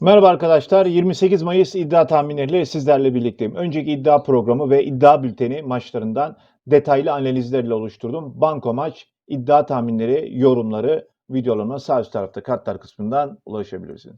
Merhaba arkadaşlar. 28 Mayıs iddia tahminleriyle sizlerle birlikteyim. Önceki iddia programı ve iddia bülteni maçlarından detaylı analizlerle oluşturdum. Banko maç, iddia tahminleri, yorumları videolarıma sağ üst tarafta kartlar kısmından ulaşabilirsiniz.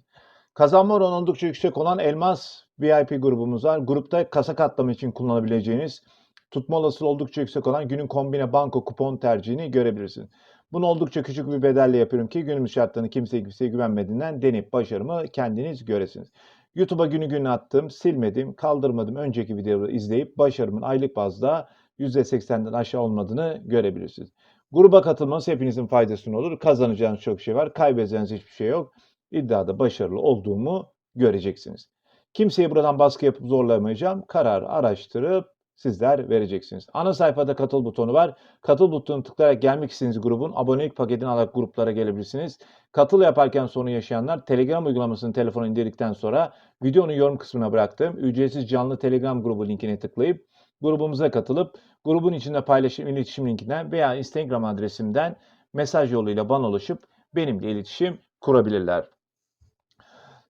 Kazanma oranı oldukça yüksek olan Elmas VIP grubumuz var. Grupta kasa katlama için kullanabileceğiniz tutma olasılığı oldukça yüksek olan günün kombine banko kupon tercihini görebilirsiniz. Bunu oldukça küçük bir bedelle yapıyorum ki günümüz şartlarını kimseye kimseye güvenmediğinden deneyip başarımı kendiniz göresiniz. YouTube'a günü günü attım, silmedim, kaldırmadım. Önceki videoları izleyip başarımın aylık bazda %80'den aşağı olmadığını görebilirsiniz. Gruba katılmanız hepinizin faydasına olur. Kazanacağınız çok şey var, kaybedeceğiniz hiçbir şey yok. İddiada başarılı olduğumu göreceksiniz. Kimseyi buradan baskı yapıp zorlamayacağım. Kararı araştırıp sizler vereceksiniz. Ana sayfada katıl butonu var. Katıl butonuna tıklayarak gelmek istediğiniz grubun abonelik paketini alarak gruplara gelebilirsiniz. Katıl yaparken sorun yaşayanlar Telegram uygulamasını telefona indirdikten sonra videonun yorum kısmına bıraktığım ücretsiz canlı Telegram grubu linkine tıklayıp grubumuza katılıp grubun içinde paylaşım iletişim linkinden veya Instagram adresimden mesaj yoluyla bana ulaşıp benimle iletişim kurabilirler.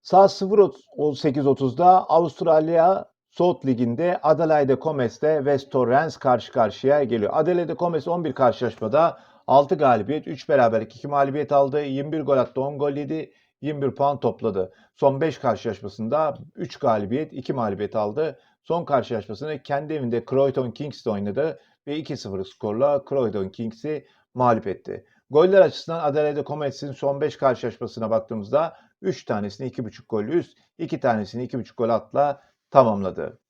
Saat 08.30'da Avustralya South Ligi'nde Adelaide Comets'te West Torrens karşı karşıya geliyor. Adelaide Comets 11 karşılaşmada 6 galibiyet, 3 beraberlik, 2 mağlubiyet aldı. 21 gol attı, 10 gol yedi. 21 puan topladı. Son 5 karşılaşmasında 3 galibiyet, 2 mağlubiyet aldı. Son karşılaşmasını kendi evinde Croydon Kings'te oynadı ve 2-0 skorla Croydon Kings'i mağlup etti. Goller açısından Adelaide Comets'in son 5 karşılaşmasına baktığımızda 3 tanesini 2.5 gol üst, 2 tanesini 2.5 gol atla tamamladı.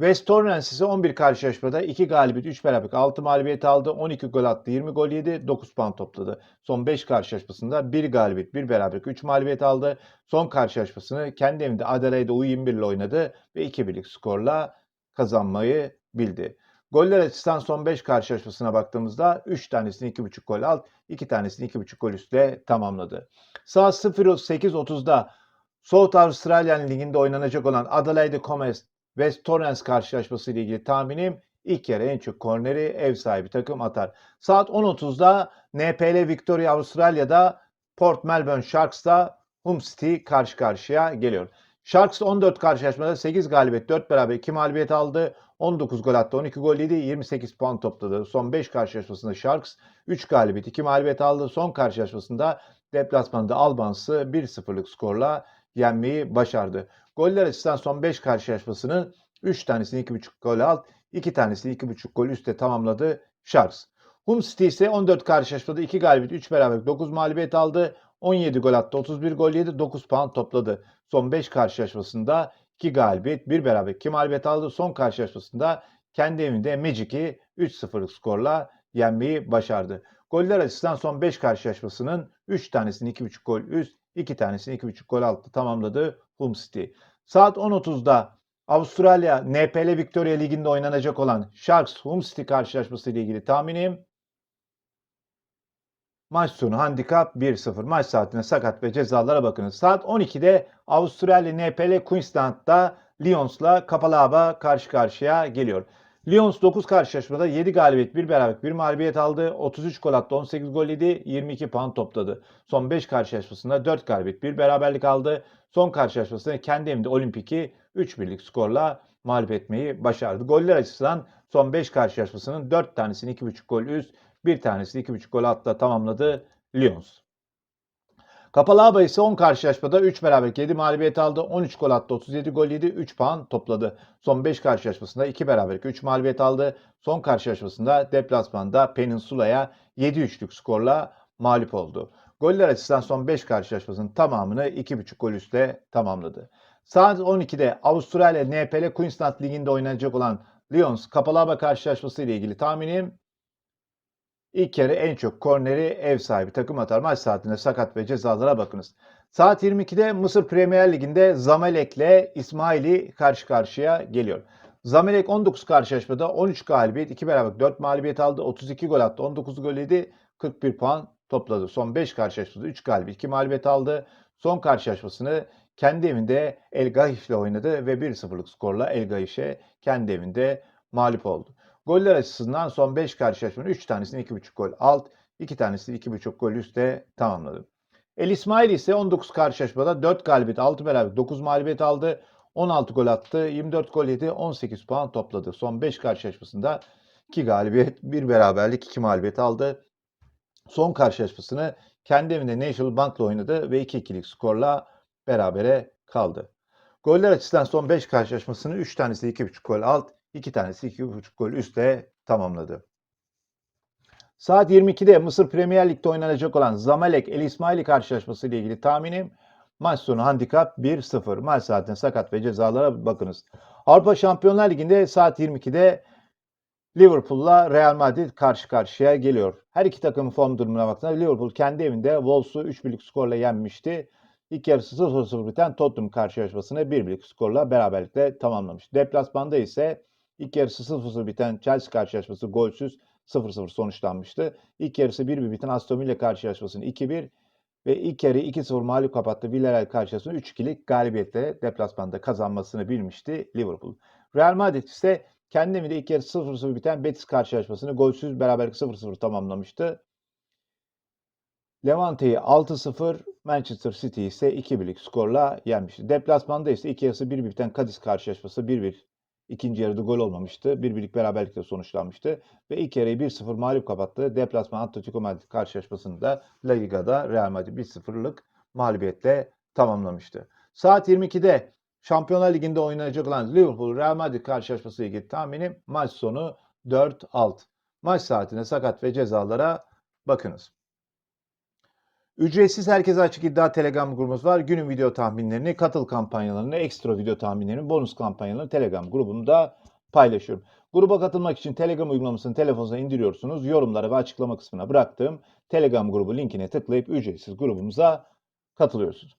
West Torrens ise 11 karşılaşmada 2 galibiyet, 3 beraberlik, 6 mağlubiyet aldı. 12 gol attı, 20 gol yedi, 9 puan topladı. Son 5 karşılaşmasında 1 galibiyet, 1 beraberlik, 3 mağlubiyet aldı. Son karşılaşmasını kendi evinde Adelaide U21 ile oynadı ve 2-1'lik skorla kazanmayı bildi. Goller açısından son 5 karşılaşmasına baktığımızda 3 tanesini 2.5 gol alt, 2 tanesini 2.5 gol üstle tamamladı. Saat 08.30'da South Australian Ligi'nde oynanacak olan Adelaide Comets West Torrens karşılaşması ile ilgili tahminim ilk yarı en çok korneri ev sahibi takım atar. Saat 10.30'da NPL Victoria Avustralya'da Port Melbourne Sharks'ta Home City karşı karşıya geliyor. Sharks 14 karşılaşmada 8 galibiyet, 4 beraber 2 mağlubiyet aldı. 19 gol attı, 12 gol yedi, 28 puan topladı. Son 5 karşılaşmasında Sharks 3 galibiyet, 2 mağlubiyet aldı. Son karşılaşmasında deplasmanda Albans'ı 1-0'lık skorla yenmeyi başardı. Goller açısından son 5 karşılaşmasının 3 tanesini 2.5 gol alt, 2 tanesini 2.5 gol üstte tamamladı Sharks. Hum City ise 14 karşılaşmada 2 galibiyet, 3 beraberlik, 9 mağlubiyet aldı. 17 gol attı, 31 gol yedi, 9 puan topladı. Son 5 karşılaşmasında 2 galibiyet, 1 beraber, 2 mağlubiyet aldı. Son karşılaşmasında kendi evinde Magic'i 3-0'lık skorla yenmeyi başardı. Goller açısından son 5 karşılaşmasının 3 tanesini 2.5 gol üst, 2 tanesini 2.5 gol altı tamamladı Hum City. Saat 10.30'da Avustralya NPL Victoria Ligi'nde oynanacak olan Sharks Hum City karşılaşması ile ilgili tahminim Maç sonu handikap 1-0. Maç saatine sakat ve cezalara bakınız. Saat 12'de Avustralya NPL Queensland'da Lions'la Kapalaba karşı karşıya geliyor. Lions 9 karşılaşmada 7 galibiyet, 1 beraberlik, 1 mağlubiyet aldı. 33 gol attı, 18 gol yedi, 22 puan topladı. Son 5 karşılaşmasında 4 galibiyet, 1 beraberlik aldı. Son karşılaşmasında kendi evinde Olimpik'i 3-1'lik skorla mağlup etmeyi başardı. Goller açısından son 5 karşılaşmasının 4 tanesini 2.5 gol üst, bir tanesini 2.5 gol atla tamamladı Lions. Kapalaba ise 10 karşılaşmada 3 beraberlik 7 mağlubiyet aldı. 13 gol attı, 37 gol yedi, 3 puan topladı. Son 5 karşılaşmasında 2 beraberlik 3 mağlubiyet aldı. Son karşılaşmasında deplasmanda Peninsula'ya 7-3'lük skorla mağlup oldu. Goller açısından son 5 karşılaşmasının tamamını 2.5 gol üstle tamamladı. Saat 12'de Avustralya NPL Queensland Ligi'nde oynanacak olan Lions Kapalaba karşılaşması ile ilgili tahminim İlk kere en çok korneri ev sahibi takım atar. Maç saatinde sakat ve cezalara bakınız. Saat 22'de Mısır Premier Ligi'nde Zamalek ile İsmaili karşı karşıya geliyor. Zamalek 19 karşılaşmada 13 galibiyet, 2 beraber 4 mağlubiyet aldı. 32 gol attı, 19 gol yedi, 41 puan topladı. Son 5 karşılaşmada 3 galibiyet, 2 mağlubiyet aldı. Son karşılaşmasını kendi evinde El Gahif ile oynadı ve 1-0'lık skorla El Gahif'e kendi evinde mağlup oldu. Goller açısından son 5 karşılaşmanın 3 tanesini 2.5 gol alt, 2 tanesini 2.5 gol üstte tamamladı. El İsmail ise 19 karşılaşmada 4 galibiyet, 6 beraber 9 mağlubiyet aldı. 16 gol attı, 24 gol yedi, 18 puan topladı. Son 5 karşılaşmasında 2 galibiyet, 1 beraberlik, 2 mağlubiyet aldı. Son karşılaşmasını kendi evinde National Bank'la oynadı ve 2-2'lik skorla berabere kaldı. Goller açısından son 5 karşılaşmasını 3 tanesi 2.5 gol alt, 2 tanesi 2.5 gol üstle tamamladı. Saat 22'de Mısır Premier Lig'de oynanacak olan Zamalek El İsmaili karşılaşması ile ilgili tahminim maç sonu handikap 1-0. Maç saatine sakat ve cezalara bakınız. Avrupa Şampiyonlar Ligi'nde saat 22'de Liverpool'la Real Madrid karşı karşıya geliyor. Her iki takımın form durumuna baktığında Liverpool kendi evinde Wolves'u 3-1'lik skorla yenmişti. İlk yarısı 0-0 biten Tottenham karşılaşmasını 1-1'lik skorla beraberlikle tamamlamış. Deplasmanda ise ilk yarısı 0-0 biten Chelsea karşılaşması golsüz 0-0 sonuçlanmıştı. İlk yarısı 1-1 biten Aston Villa karşılaşmasını 2-1 ve ilk yarı 2-0 mağlup kapattı Villarreal karşılaşmasını 3-2'lik galibiyetle deplasmanda kazanmasını bilmişti Liverpool. Real Madrid ise kendi evinde ilk yarı 0-0 biten Betis karşılaşmasını golsüz beraberlik 0-0 tamamlamıştı. Levante'yi 6-0, Manchester City ise 2-1'lik skorla yenmişti. Deplasmanda ise ilk yarısı 1-1 biten Cadiz karşılaşması 1-1. İkinci yarıda gol olmamıştı. 1-1'lik beraberlikle sonuçlanmıştı. Ve ilk yarıyı 1-0 mağlup kapattı. Deplasman Atletico Madrid karşılaşmasında La Liga'da Real Madrid 1-0'lık mağlubiyetle tamamlamıştı. Saat 22'de Şampiyonlar Ligi'nde oynanacak olan Liverpool Real Madrid karşılaşması ilgili tahminim maç sonu 4-6. Maç saatine sakat ve cezalara bakınız. Ücretsiz herkese açık iddia Telegram grubumuz var. Günün video tahminlerini, katıl kampanyalarını, ekstra video tahminlerini, bonus kampanyalarını Telegram grubunda paylaşıyorum. Gruba katılmak için Telegram uygulamasını telefonunuza indiriyorsunuz. Yorumlara ve açıklama kısmına bıraktığım Telegram grubu linkine tıklayıp ücretsiz grubumuza katılıyorsunuz.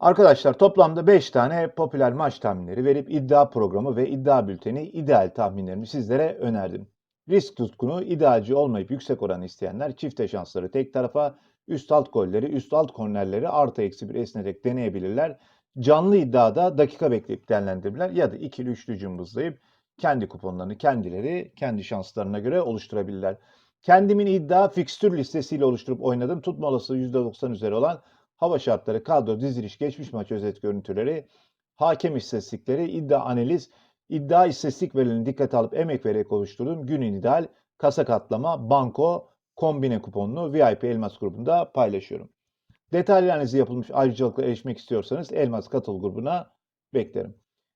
Arkadaşlar toplamda 5 tane popüler maç tahminleri verip iddia programı ve iddia bülteni ideal tahminlerimi sizlere önerdim. Risk tutkunu, idealci olmayıp yüksek oran isteyenler çifte şansları tek tarafa, üst alt golleri, üst alt kornerleri artı eksi bir esnerek deneyebilirler. Canlı iddiada dakika bekleyip değerlendirebilirler ya da ikili üçlü cımbızlayıp kendi kuponlarını kendileri kendi şanslarına göre oluşturabilirler. Kendimin iddia fikstür listesiyle oluşturup oynadım. Tutma olasılığı %90 üzeri olan hava şartları, kadro, diziliş, geçmiş maç özet görüntüleri, hakem istatistikleri, iddia analiz, iddia istatistik verilerini dikkate alıp emek vererek oluşturduğum günün ideal kasa katlama, banko, kombine kuponunu VIP Elmas grubunda paylaşıyorum. Detaylı analizi yapılmış ayrıcalıkla erişmek istiyorsanız Elmas katıl grubuna beklerim.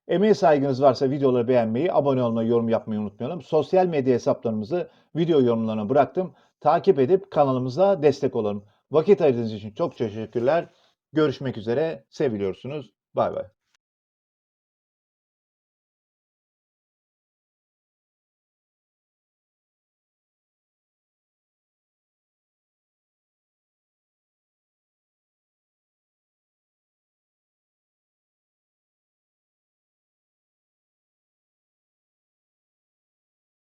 Emeğe saygınız varsa videoları beğenmeyi, abone olmayı, yorum yapmayı unutmayalım. Sosyal medya hesaplarımızı video yorumlarına bıraktım. Takip edip kanalımıza destek olalım. Vakit ayırdığınız için çok teşekkürler. Görüşmek üzere. Seviliyorsunuz. Bay bay.